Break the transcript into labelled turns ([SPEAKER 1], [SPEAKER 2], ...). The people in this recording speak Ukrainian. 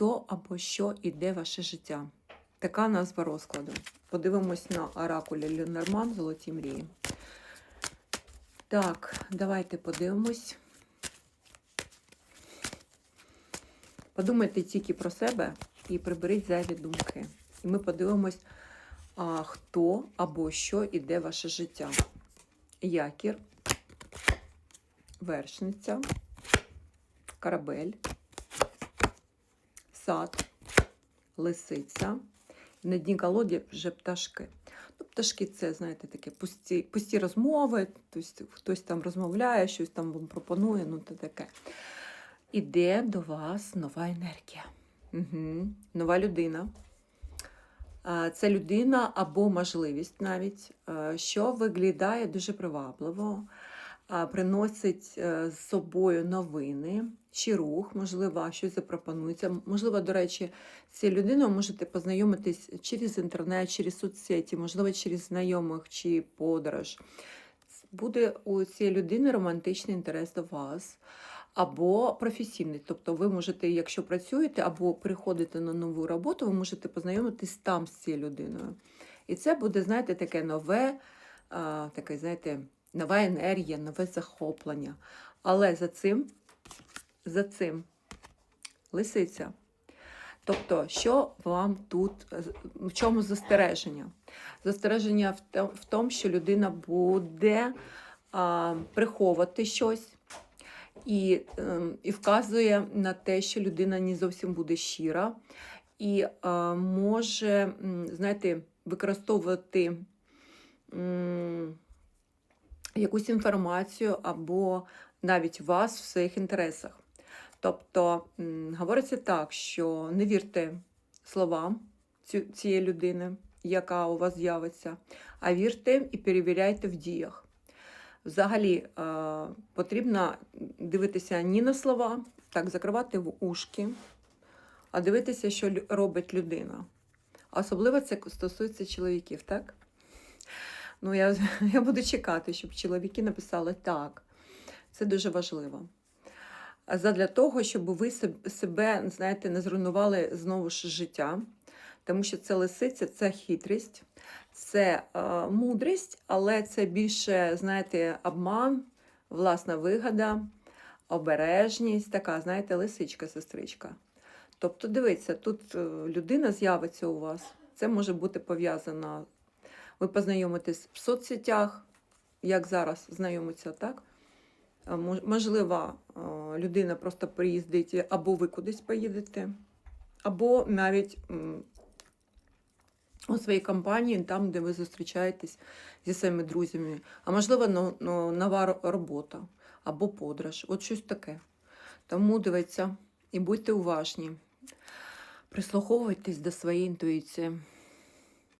[SPEAKER 1] хто або що іде ваше життя. Така назва розкладу. Подивимось на оракулі Ленорман Золоті мрії. Так, давайте подивимось. Подумайте тільки про себе і приберіть зайві думки. І ми подивимось, а, хто або що іде ваше життя. Якір, вершниця, корабель, сад, лисиця. На дні колоді вже пташки. Ну, пташки це, знаєте, таке пусті, пусті розмови, тобто хтось там розмовляє, щось там вам пропонує, ну це таке. Іде до вас нова енергія. Угу. Нова людина. Це людина або можливість навіть, що виглядає дуже привабливо, приносить е, з собою новини, чи рух, можливо, щось запропонується. Можливо, до речі, з цією людиною можете познайомитись через інтернет, через соцсеті, можливо, через знайомих чи подорож. Буде у цієї людини романтичний інтерес до вас. Або професійний, тобто ви можете, якщо працюєте або приходите на нову роботу, ви можете познайомитись там з цією людиною. І це буде, знаєте, таке нове, таке, знаєте, нова енергія, нове захоплення. Але за цим, за цим лисиця. Тобто, що вам тут, в чому застереження? Застереження в тому, що людина буде а, приховувати щось і, ем, і вказує на те, що людина не зовсім буде щира, і е, може, знаєте, використовувати якусь інформацію або навіть вас в своїх інтересах. Тобто говориться так, що не вірте словам цієї людини, яка у вас з'явиться, а вірте і перевіряйте в діях. Взагалі е, потрібно дивитися не на слова, так, закривати в ушки, а дивитися, що робить людина. Особливо це стосується чоловіків, так? Ну, я, я буду чекати, щоб чоловіки написали так. Це дуже важливо. Задля того, щоб ви себе, знаєте, не зруйнували знову ж життя, тому що це лисиця, це хитрість, це е, мудрість, але це більше, знаєте, обман, власна вигода, обережність, така, знаєте, лисичка-сестричка. Тобто, дивіться, тут е, людина з'явиться у вас. Це може бути пов'язано. Ви познайомитесь в соцсетях, як зараз знайомиться, так? Можливо, людина просто приїздить, або ви кудись поїдете, або навіть у своїй компанії, там, де ви зустрічаєтесь зі своїми друзями, а можливо, но- но- нова робота або подорож. От щось таке. Тому дивіться і будьте уважні. Прислуховуйтесь до своєї інтуїції.